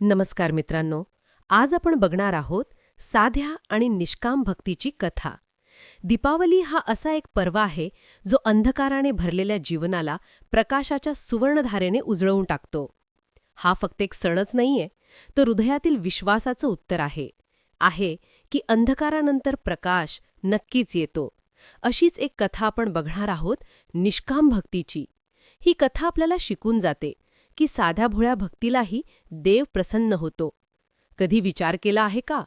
नमस्कार मित्रांनो आज आपण बघणार आहोत साध्या आणि निष्काम भक्तीची कथा. दीपावली हा असा एक पर्व आहे जो अंधकाराने भरलेल्या जीवनाला प्रकाशाच्या सुवर्णधारेने उजळवून टाकतो. हा फक्त एक सणच नाहीये तर हृदयातील विश्वासाचं उत्तर आहे. आहे की अंधकारानंतर प्रकाश नक्कीच येतो. अशीच एक कथा आपण बघणार आहोत निष्काम भक्तीची. ही कथा आपल्याला शिकून जाते की साध्या भोळ्या भक्तीलाही देव प्रसन्न होतो. कधी विचार केला आहे का?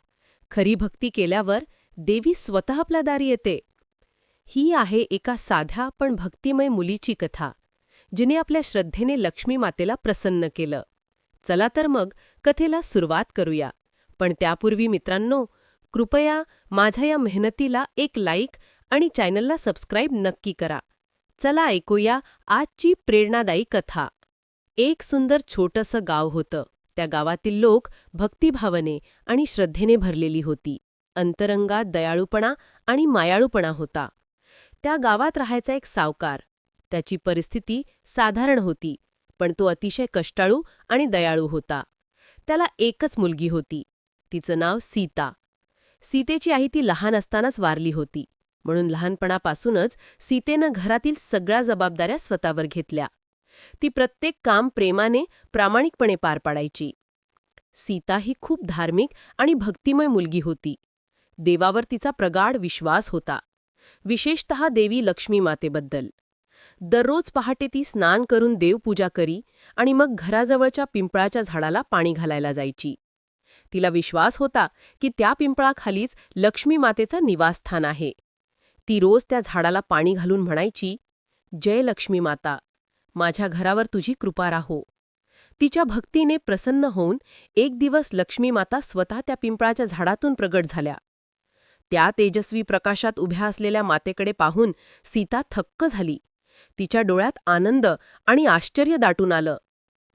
खरी भक्ती केल्यावर देवी स्वतः आपल्या दारी येते. ही आहे एका साध्या पण भक्तिमय मुलीची कथा जिने आपल्या श्रद्धेने लक्ष्मी मातेला प्रसन्न केलं. चला तर मग कथेला सुरुवात करूया. पण त्यापूर्वी मित्रांनो कृपया माझ्या या मेहनतीला एक लाईक आणि चॅनलला सबस्क्राईब नक्की करा. चला ऐकूया आजची प्रेरणादायी कथा. एक सुंदर छोटंसं गाव होतं. त्या गावातील लोक भक्तिभावने आणि श्रद्धेने भरलेली होती. अंतरंगात दयाळूपणा आणि मायाळूपणा होता. त्या गावात राहायचा एक सावकार. त्याची परिस्थिती साधारण होती पण तो अतिशय कष्टाळू आणि दयाळू होता. त्याला एकच मुलगी होती. तिचं नाव सीता. सीतेची आई ती लहान असतानाच वारली होती. म्हणून लहानपणापासूनच सीतेनं घरातील सगळ्या जबाबदाऱ्या स्वतःवर घेतल्या. ती प्रत्येक काम प्रेमाने प्रामाणिकपणे पार पाडायची. सीता ही खूप धार्मिक आणि भक्तिमय मुलगी होती. देवावर तिचा प्रगाढ विश्वास होता. विशेषतः देवी लक्ष्मी मातेबद्दल. दररोज पहाटे ती स्नान करून देवपूजा करी आणि मग घराजवळच्या पिंपळाच्या झाडाला पाणी घालायला जायची. तिला विश्वास होता की त्या पिंपळाखालीच लक्ष्मी मातेचं निवासस्थान आहे. ती रोज त्या झाडाला पाणी घालून म्हणायची जय लक्ष्मी माता. माझ्या घरावर तुझी कृपा राहो. तिच्या भक्तीने प्रसन्न होऊन एक दिवस लक्ष्मी माता स्वतः त्या पिंपळाच्या झाडातून प्रगट झाल्या. त्या तेजस्वी प्रकाशात उभ्या असलेल्या मातेकडे पाहून सीता थक्क झाली. तिच्या डोळ्यात आनंद आणि आश्चर्य दाटून आलं.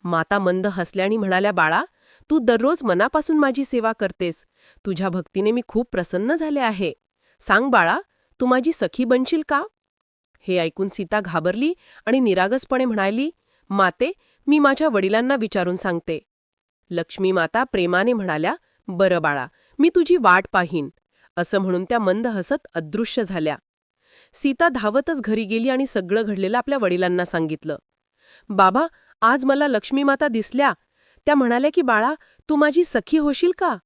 माता मंद हसल्याने म्हणाल्या बाळा तू दररोज मनापासून माझी सेवा करतेस. तुझ्या भक्तीने मी खूप प्रसन्न झाले आहे. सांग बाळा तू माझी सखी बनशील का? हे ऐकून सीता घाबरली आणि निरागसपणे म्हणाली माते मी माझ्या वडिलांना विचारून सांगते. लक्ष्मी माता प्रेमाने म्हणाल्या बरं बाळा मी तुझी वाट पाहीन. असं म्हणून त्या मंद हसत अदृश्य झाल्या. सीता धावतच घरी गेली आणि सगळं घडलेलं आपल्या वडिलांना सांगितलं. बाबा आज मला लक्ष्मी माता दिसल्या. त्या म्हणाल्या की बाळा तू माझी सखी होशील का?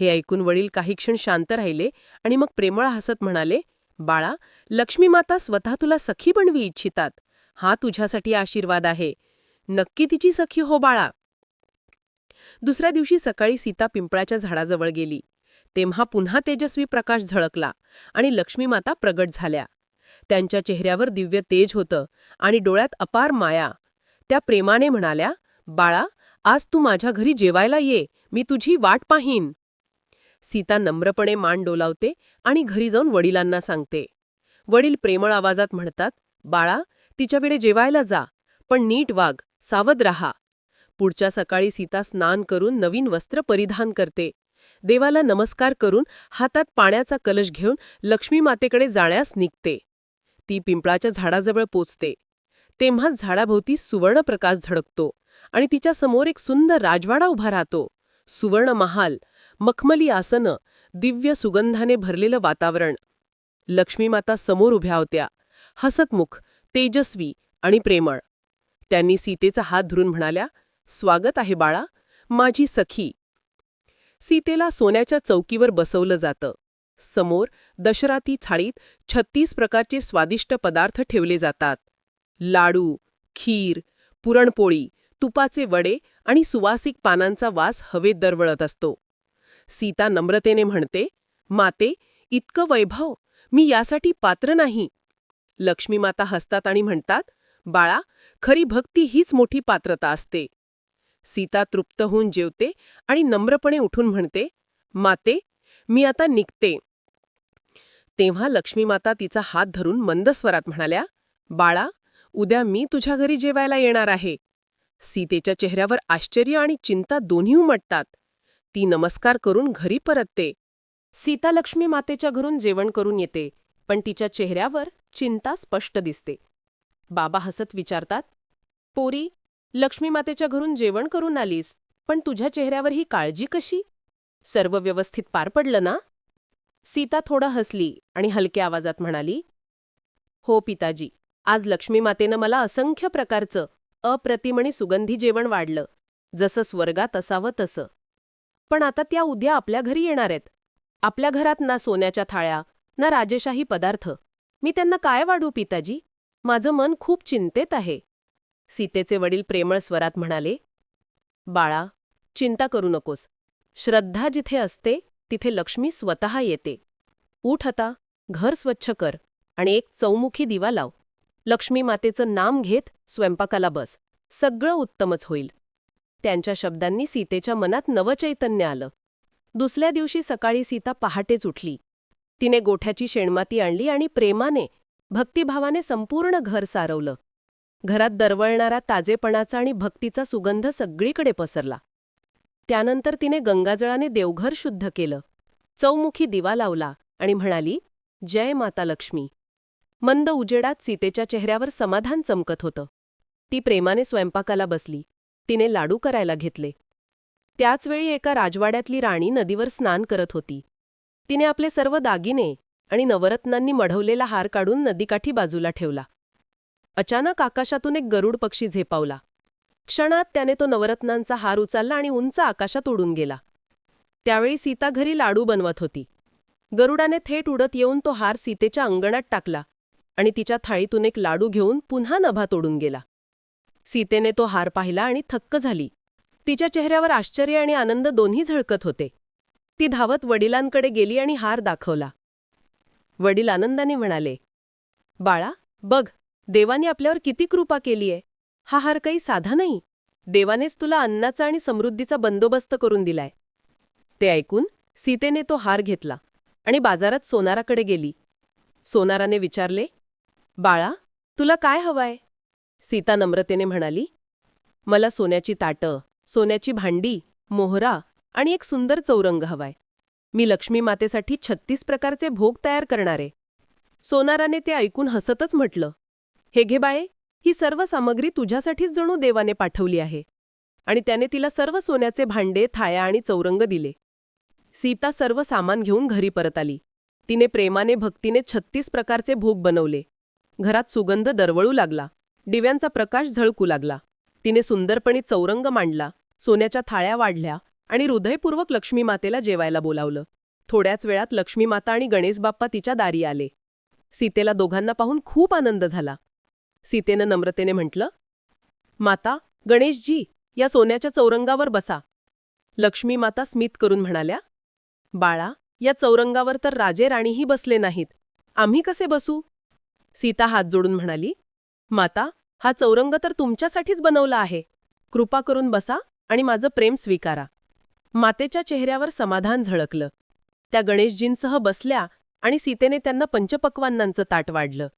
हे ऐकून वडील काही क्षण शांत राहिले आणि मग प्रेमळ हसत म्हणाले बाळा लक्ष्मीमाता स्वतः तुला सखी बनवी इच्छितात. हा तुझ्यासाठी आशीर्वाद आहे. नक्की तिची सखी हो बाळा. दुसऱ्या दिवशी सकाळी सीता पिंपळाच्या झाडाजवळ गेली. तेव्हा पुन्हा तेजस्वी प्रकाश झळकला आणि लक्ष्मीमाता प्रगट झाल्या. त्यांच्या चेहऱ्यावर दिव्य तेज होतं आणि डोळ्यात अपार माया. त्या प्रेमाने म्हणाल्या बाळा आज तू माझ्या घरी जेवायला ये. मी तुझी वाट पाहीन. सीता नम्रपणे मान डोलावते आणि घरी जाऊन वडिलांना सांगते. वडील प्रेमळ आवाजात म्हणतात बाळा तिच्याकडे जेवायला जा पण नीट वाघ सावध रहा. पुढच्या सकाळी सीता स्नान करून नवीन वस्त्र परिधान करते. देवाला नमस्कार करून हातात पाण्याचा कलश घेऊन लक्ष्मी मातेकडे जाण्यास निघते. ती पिंपळाच्या झाडाजवळ पोचते. तेव्हाच झाडाभोवती सुवर्ण प्रकाश झळकतो आणि तिच्या समोर एक सुंदर राजवाडा उभा राहतो. सुवर्ण महाल मखमली आसनं दिव्य सुगंधाने भरलेलं वातावरण. लक्ष्मीमाता समोर उभ्या होत्या. हसतमुख तेजस्वी आणि प्रेमळ. त्यांनी सीतेचा हात धरून म्हणाल्या स्वागत आहे बाळा माझी सखी. सीतेला सोन्याच्या चौकीवर बसवलं जातं. समोर दशराती थाळीत छत्तीस प्रकारचे स्वादिष्ट पदार्थ ठेवले जातात. लाडू खीर पुरणपोळी तुपाचे वडे आणि सुवासिक पानांचा वास हवेत दरवळत असतो. सीता नम्रतेने म्हणते माते इतकं वैभव मी यासाठी पात्र नाही. लक्ष्मीमाता हसतात आणि म्हणतात बाळा खरी भक्ती हीच मोठी पात्रता असते. सीता तृप्त होऊन जेवते आणि नम्रपणे उठून म्हणते माते मी आता निघते. तेव्हा लक्ष्मीमाता तिचा हात धरून मंद स्वरात म्हणाल्या बाळा उद्या मी तुझ्या घरी जेवायला येणार आहे. सीतेच्या चेहऱ्यावर आश्चर्य आणि चिंता दोन्ही उमटतात. ती नमस्कार करून घरी परतते. सीता लक्ष्मी मातेच्या घरून जेवण करून येते पण तिच्या चेहऱ्यावर चिंता स्पष्ट दिसते. बाबा हसत विचारतात पोरी लक्ष्मी मातेच्या घरून जेवण करून आलीस पण तुझ्या चेहऱ्यावर ही काळजी कशी? सर्व व्यवस्थित पार पडलं ना? सीता थोडं हसली आणि हलक्या आवाजात म्हणाली हो पिताजी आज लक्ष्मी मातेनं मला असंख्य प्रकारचं अप्रतिम आणि सुगंधी जेवण वाढलं जसं स्वर्गात असावं तसं. पण आता त्या उद्या आपल्या घरी येणार आहेत. आपल्या घरात ना सोन्याच्या थाळ्या ना राजेशाही पदार्थ. मी त्यांना काय वाढू पिताजी? माझं मन खूप चिंतेत आहे. सीतेचे वडील प्रेमळ स्वरात म्हणाले बाळा चिंता करू नकोस. श्रद्धा जिथे असते तिथे लक्ष्मी स्वतः येते. उठ आता घर स्वच्छ कर आणि एक चौमुखी दिवा लाव. लक्ष्मी मातेचं नाम घेत स्वयंपाकाला बस. सगळं उत्तमच होईल. त्यांच्या शब्दांनी सीतेच्या मनात नवचैतन्य आलं. दुसऱ्या दिवशी सकाळी सीता पहाटेच उठली. तिने गोठ्याची शेणमाती आणली आणि प्रेमाने भक्तिभावाने संपूर्ण घर सारवलं. घरात दरवळणारा ताजेपणाचा आणि भक्तीचा सुगंध सगळीकडे पसरला. त्यानंतर तिने गंगाजळाने देवघर शुद्ध केलं. चौमुखी दिवा लावला आणि म्हणाली जय माता लक्ष्मी. मंद उजेडात सीतेच्या चेहऱ्यावर समाधान चमकत होतं. ती प्रेमाने स्वयंपाकाला बसली. तिने लाडू करायला घेतले. त्याचवेळी एका राजवाड्यातली राणी नदीवर स्नान करत होती. तिने आपले सर्व दागिने आणि नवरत्नांनी मढवलेला हार काढून नदीकाठी बाजूला ठेवला. अचानक आकाशातून एक गरुड पक्षी झेपावला. क्षणात त्याने तो नवरत्नांचा हार उचलला आणि उंच आकाशात उडून गेला. त्यावेळी सीता घरी लाडू बनवत होती. गरुडाने थेट उडत येऊन तो हार सीतेच्या अंगणात टाकला आणि तिच्या थाळीतून एक लाडू घेऊन पुन्हा नभा तोडून गेला. सीतेने तो हार पाहिला आणि थक्क झाली. तिच्या चेहऱ्यावर आश्चर्य आणि आनंद दोन्ही झळकत होते. ती धावत वडिलांकडे गेली आणि हार दाखवला. वडील आनंदाने म्हणाले बाळा बघ देवाने आपल्यावर किती कृपा केलीये हा हार काही साधा नाही. देवानेच तुला अन्नाचा आणि समृद्धीचा बंदोबस्त करून दिलाय. ते ऐकून सीतेने तो हार घेतला आणि बाजारात सोनाराकडे गेली. सोनाराने विचारले बाळा तुला काय हवाय? सीता नम्रतेने म्हणाली मला सोन्याची ताटं सोन्याची भांडी मोहरा आणि एक सुंदर चौरंग हवाय. मी लक्ष्मी मातेसाठी छत्तीस प्रकारचे भोग तयार करणारे. सोनाराने ते ऐकून हसतच म्हटलं हे घे बाळे ही सर्व सामग्री तुझ्यासाठीच जणू देवाने पाठवली आहे. आणि त्याने तिला सर्व सोन्याचे भांडे थाया आणि चौरंग दिले. सीता सर्व सामान घेऊन घरी परत आली. तिने प्रेमाने भक्तीने छत्तीस प्रकारचे भोग बनवले. घरात सुगंध दरवळू लागला. दिव्यांचा प्रकाश झळकू लागला. तिने सुंदरपणी चौरंग मांडला सोन्याच्या थाळ्या वाढल्या आणि हृदयपूर्वक लक्ष्मी मातेला जेवायला बोलावलं. थोड्याच वेळात लक्ष्मी माता आणि गणेश बाप्पा तिच्या दारी आले. सीतेला दोघांना पाहून खूप आनंद झाला. सीतेनं नम्रतेने म्हटलं माता गणेशजी या सोन्याच्या चौरंगावर बसा. लक्ष्मी माता स्मित करून म्हणाल्या बाळा या चौरंगावर तर राजे राणीही बसले नाहीत. आम्ही कसे बसू? सीता हात जोडून म्हणाली माता हा चौरंग तर तुमच्यासाठीच बनवला आहे. कृपा करून बसा आणि माझं प्रेम स्वीकारा. मातेच्या चेहऱ्यावर समाधान झळकलं. त्या गणेशजींसह बसल्या आणि सीतेने त्यांना पंचपक्वान्नांचं ताट वाढलं.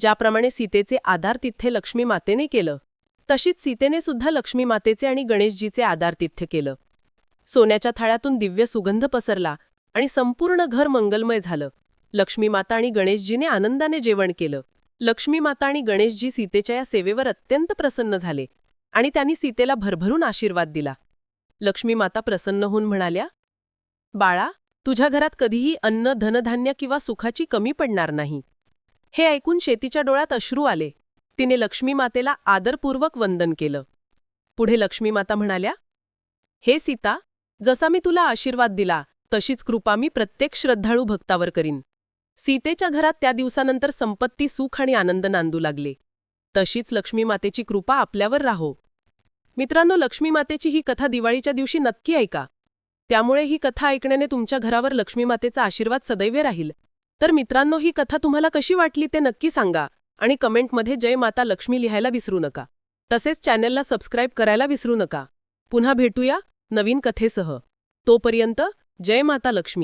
ज्याप्रमाणे सीतेचे आधार तिथे लक्ष्मी मातेने केलं तशीच सीतेने सुद्धा लक्ष्मी मातेचे आणि गणेशजीचे आधार तिथ्य केलं. सोन्याच्या थाळ्यातून दिव्य सुगंध पसरला आणि संपूर्ण घर मंगलमय झालं. लक्ष्मी माता आणि गणेशजीने आनंदाने जेवण केलं. लक्ष्मी माता आणि गणेशजी सीतेच्या या सेवेवर अत्यंत प्रसन्न झाले आणि त्यांनी सीतेला भरभरून आशीर्वाद दिला. लक्ष्मी माता प्रसन्न होऊन म्हणाल्या बाळा तुझ्या घरात कधीही अन्न धनधान्य किंवा सुखाची कमी पडणार नाही हे ऐकून शेतीच्या डोळ्यात अश्रू आले. तिने लक्ष्मी मातेला आदरपूर्वक वंदन केलं. पुढे लक्ष्मी माता म्हणाल्या हे सीता जसा मी तुला आशीर्वाद दिला तशीच कृपा मी प्रत्येक श्रद्धाळू भक्तावर करीन. सीतेच्या घरात त्या दिवसानंतर संपत्ती सुख आणि आनंद नांदू लागले. तशीच लक्ष्मी मातेची कृपा आपल्यावर राहो. मित्रांनो लक्ष्मी मातेची ही कथा दिवाळीच्या दिवशी नक्की ऐका. त्यामुळे ही कथा ऐकण्याने तुमच्या घरावर लक्ष्मी मातेचा आशीर्वाद सदैव राहील. तर मित्रांनो ही कथा तुम्हाला कशी वाटली ते नक्की सांगा आणि कमेंटमध्ये जय माता लक्ष्मी लिहायला विसरू नका. तसेच चॅनलला सबस्क्राईब करायला विसरू नका. पुन्हा भेटूया नवीन कथेसह. तोपर्यंत जय माता लक्ष्मी.